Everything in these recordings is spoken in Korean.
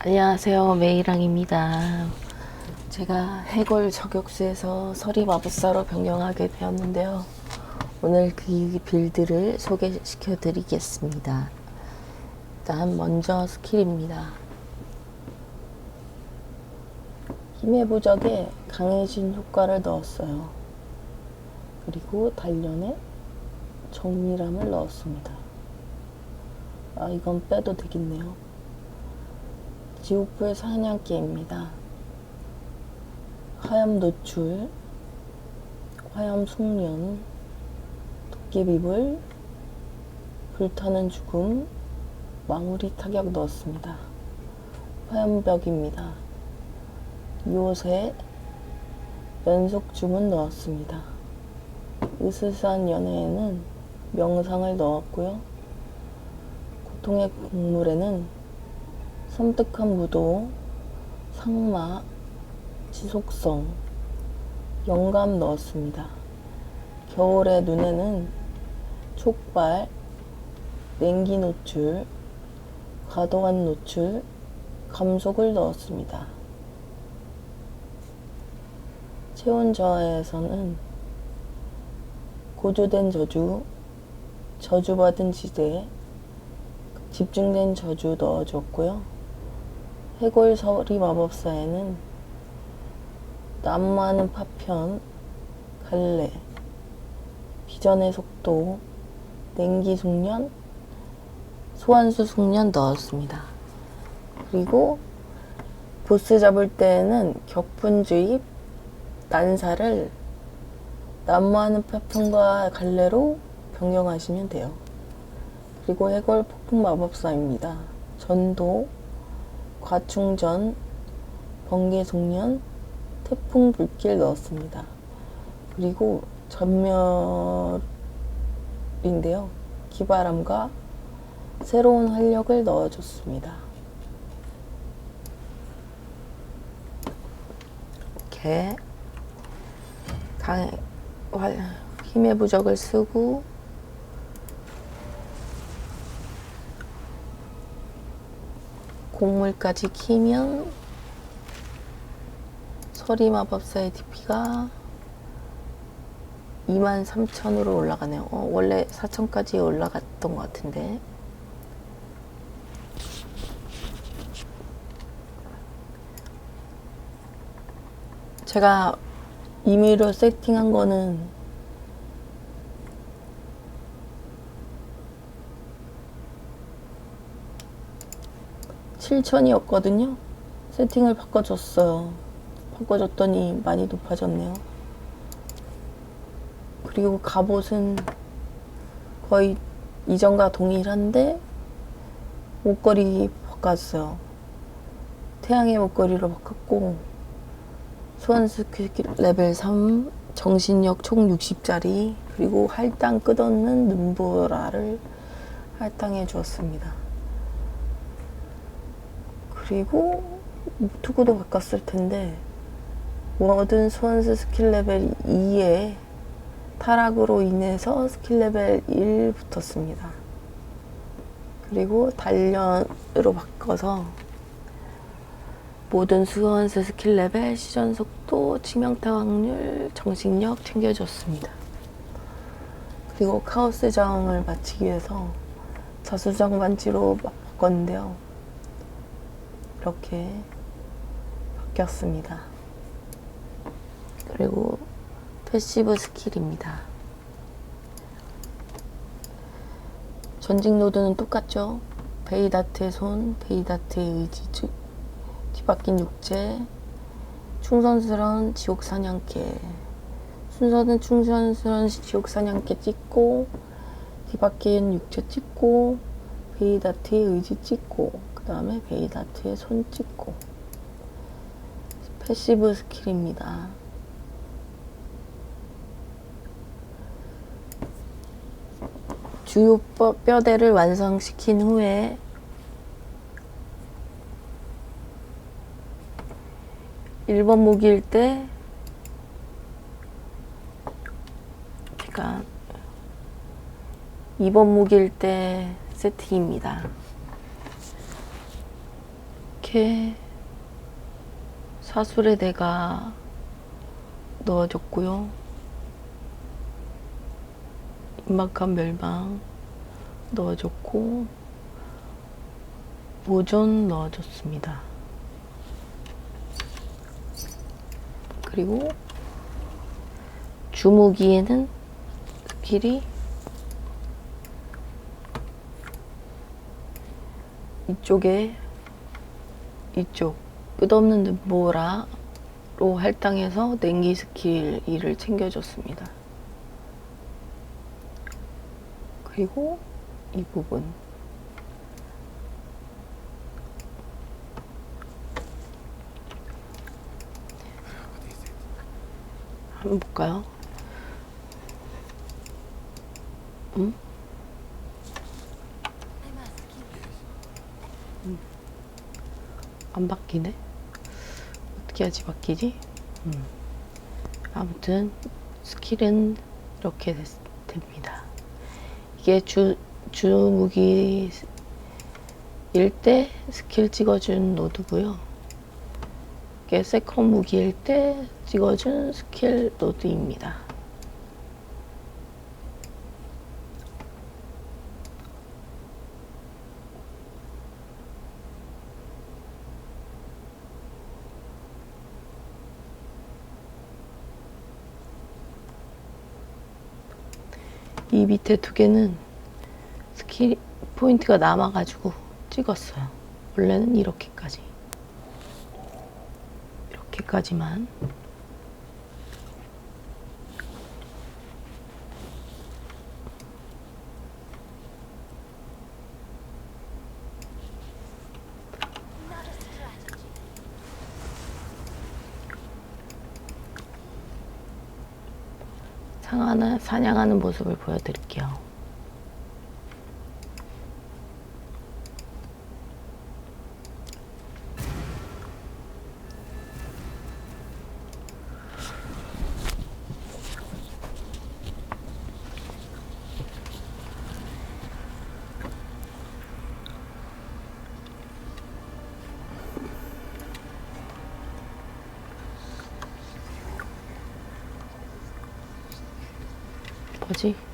안녕하세요. 메이랑입니다. 제가 해골 저격수에서 서리 마법사로 변경하게 되었는데요. 오늘 그 빌드를 소개시켜 드리겠습니다. 일단 먼저 스킬입니다. 힘의 부적에 강해진 효과를 넣었어요. 그리고 단련에 정밀함을 넣었습니다. 아, 이건 빼도 되겠네요. 지옥불 사냥개입니다. 화염 노출, 화염 숙련, 도깨비불, 불타는 죽음, 마무리 타격 넣었습니다. 화염벽입니다. 요새 연속 주문 넣었습니다. 으스스한 연애에는 명상을 넣었고요. 고통의 곡물에는 섬뜩한 무도, 상마, 지속성, 영감 넣었습니다. 겨울의 눈에는 촉발, 냉기 노출, 과도한 노출, 감속을 넣었습니다. 체온 저하에서는 고조된 저주, 저주받은 지대, 집중된 저주 넣어줬고요. 해골 서리 마법사에는 난무하는 파편, 갈래, 비전의 속도, 냉기 숙련, 소환수 숙련 넣었습니다. 그리고 보스 잡을 때에는 격분 주입, 난사를 난무하는 파편과 갈래로 변경하시면 돼요. 그리고 해골 폭풍 마법사입니다. 전도, 과충전, 번개 송년, 태풍 불길 넣었습니다. 그리고 전멸인데요. 기바람과 새로운 활력을 넣어줬습니다. 이렇게 강, 활, 힘의 부적을 쓰고 곡물까지 키면 서리 마법사의 DP가 23,000으로 올라가네요. 어, 원래 4,000까지 올라갔던 것 같은데. 제가 임의로 세팅한 거는 칠천이었거든요 세팅을 바꿔줬어요. 바꿔줬더니 많이 높아졌네요. 그리고 갑옷은 거의 이전과 동일한데 목걸이 바꿨어요. 태양의 목걸이로 바꿨고 소환스 퀴 레벨 3 정신력 총 60짜리 그리고 할당 끝없는 눈보라를 할당해 주었습니다. 그리고 투구도 바꿨을 텐데 모든 소환스 스킬 레벨 2에 타락으로 인해서 스킬 레벨 1 붙었습니다. 그리고 단련으로 바꿔서 모든 수호원스 스킬 레벨, 시전 속도, 치명타 확률, 정신력 챙겨줬습니다. 그리고 카오스 저항을 마치기 위해서 자수정 반지로 바꿨는데요. 이렇게 바뀌었습니다. 그리고 패시브 스킬입니다. 전직 노드는 똑같죠? 베이다트의 손, 베이다트의 의지, 주- 뒤바뀐 육체, 충성스러운 지옥 사냥개. 순서는 충성스러운 지옥 사냥개 찍고, 뒤바뀐 육체 찍고, 베이다트의 의지 찍고, 그 다음에 베이다트의 손 찍고. 패시브 스킬입니다. 주요 뼈- 뼈대를 완성시킨 후에 일번 무기일 때 제가 2번 무기일 때 세팅입니다. 이렇게 사술에 내가 넣어줬고요. 임막한 멸망 넣어줬고 모존 넣어줬습니다. 그리고 주무기에는 스킬이 이쪽에 이쪽 끝없는 눈보라로 할당해서 냉기 스킬 2를 챙겨줬습니다. 그리고 이 부분 한번 볼까요? 음? 음. 안 바뀌네? 어떻게 하지 바뀌지? 음. 아무튼 스킬은 이렇게 됐, 됩니다. 이게 주, 주 무기 일 때 스킬 찍어준 노드고요. 이게 세컨 무기일 때 찍어준 스킬 노드입니다. 이 밑에 두 개는 스킬 포인트가 남아가지고 찍었어요. 원래는 이렇게까지. 이렇게까지만. 상하나 사냥하는 모습을 보여드릴게요. 뭐지?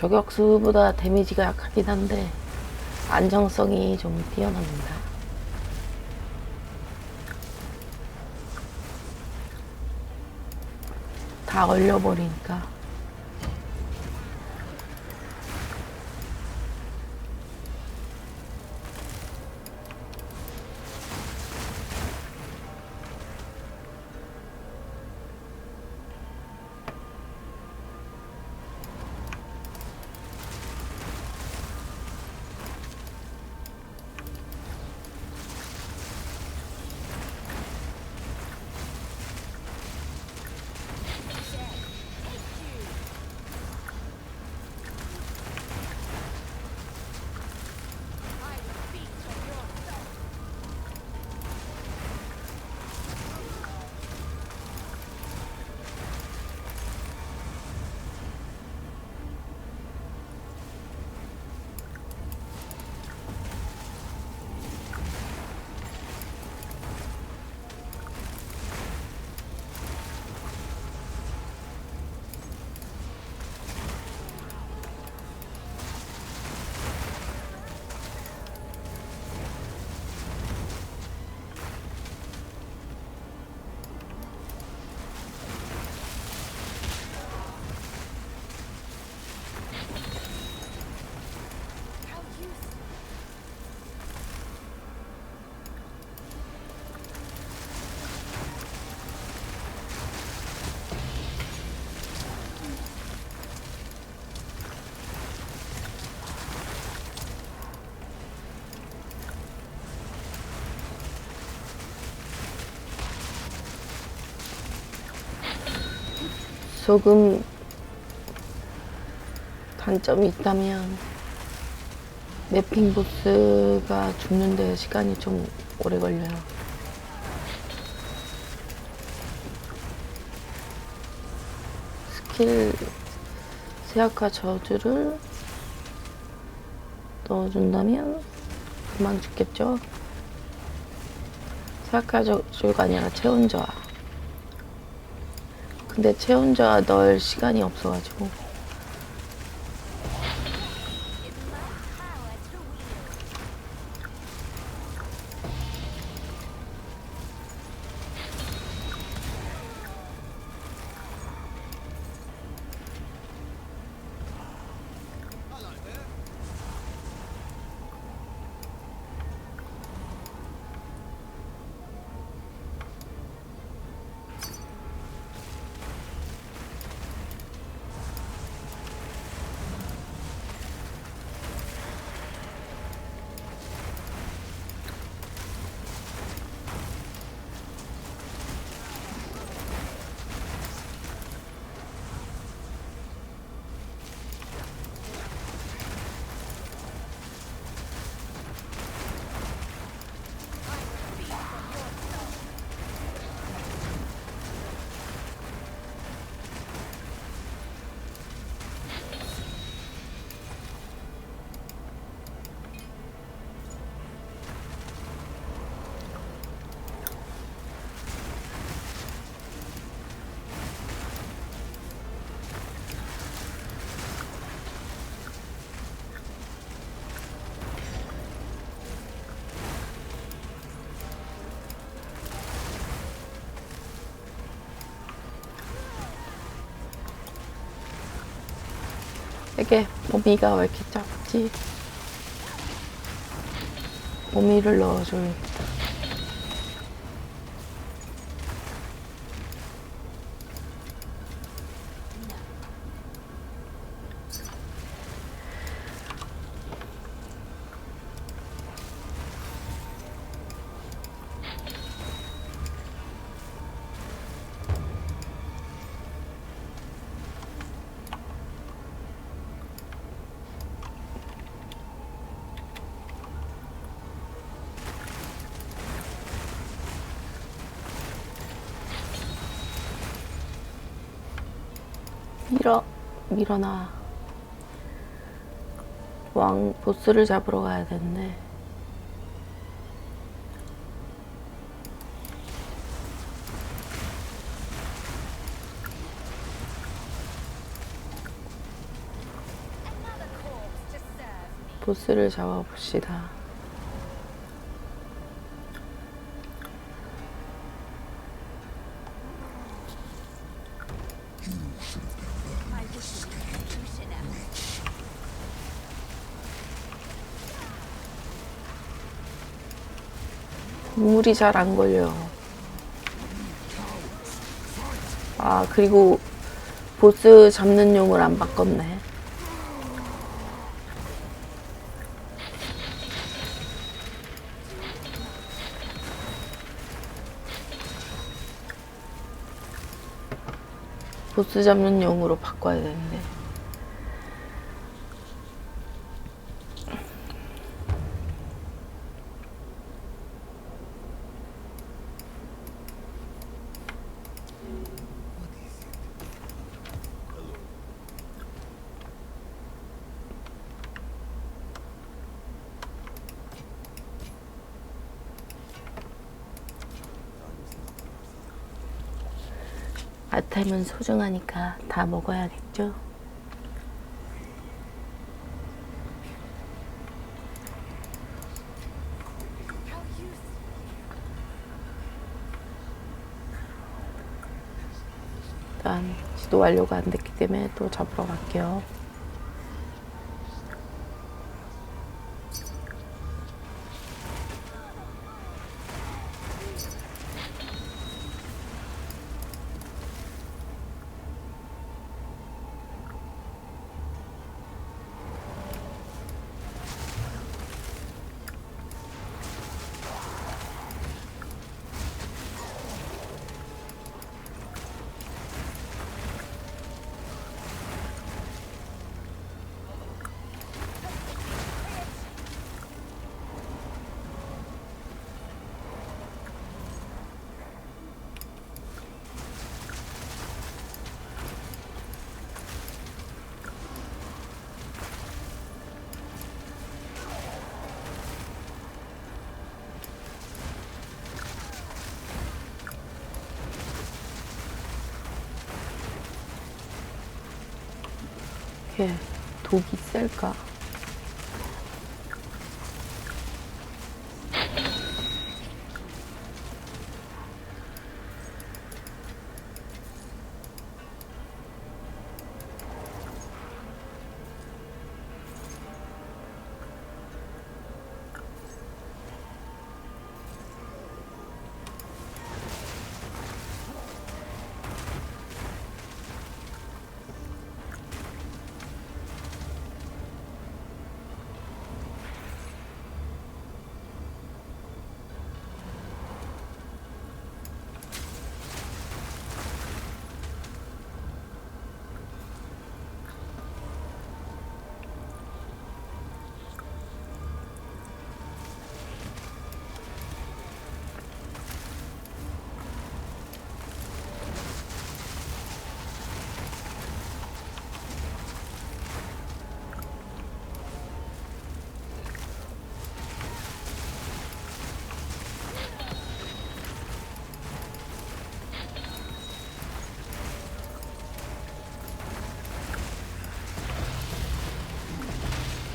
저격수보다 데미지가 약하긴 한데 안정성이 좀 뛰어납니다. 다 얼려버리니까 조금 단점이 있다면 매핑 보스가 죽는데 시간이 좀 오래 걸려요. 스킬 세아카 저주를 넣어준다면 그만 죽겠죠? 세아카 저주가 아니라 체온 저하. 근데 체온 저하 넣을 시간이 없어가지고 이게 모미가 왜 이렇게 작지? 모미를 넣어줘 밀어 밀어놔. 왕 보스를 잡으러 가야 되는데. 보스를 잡아봅시다 물이 잘 안 걸려요. 아 그리고 보스 잡는 용을 안 바꿨네. 보스 잡는 용으로 바꿔야 되는데 아템은 소중하니까 다 먹어야겠죠? 일단 지도 완료가 안 됐기 때문에 또 잡으러 갈게요. 독이 셀까?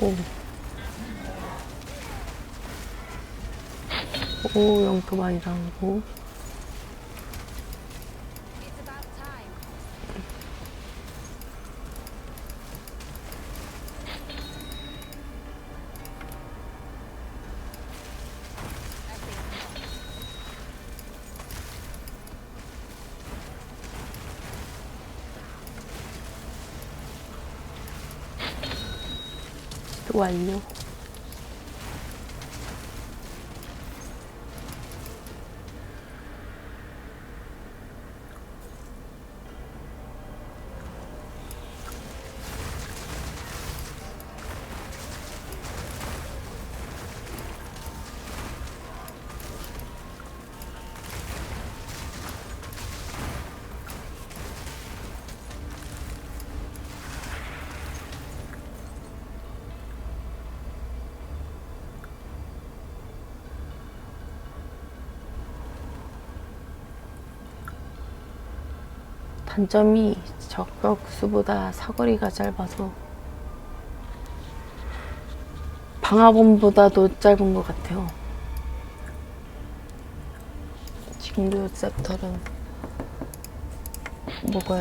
오. 오, 영토 많이 나오고. 단점이 적벽수보다 사거리가 짧아서 방화범보다도 짧은 것 같아요. 징류 셉터는 먹어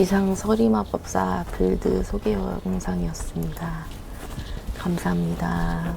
이상 서리마법사 빌드 소개 영상이었습니다. 감사합니다.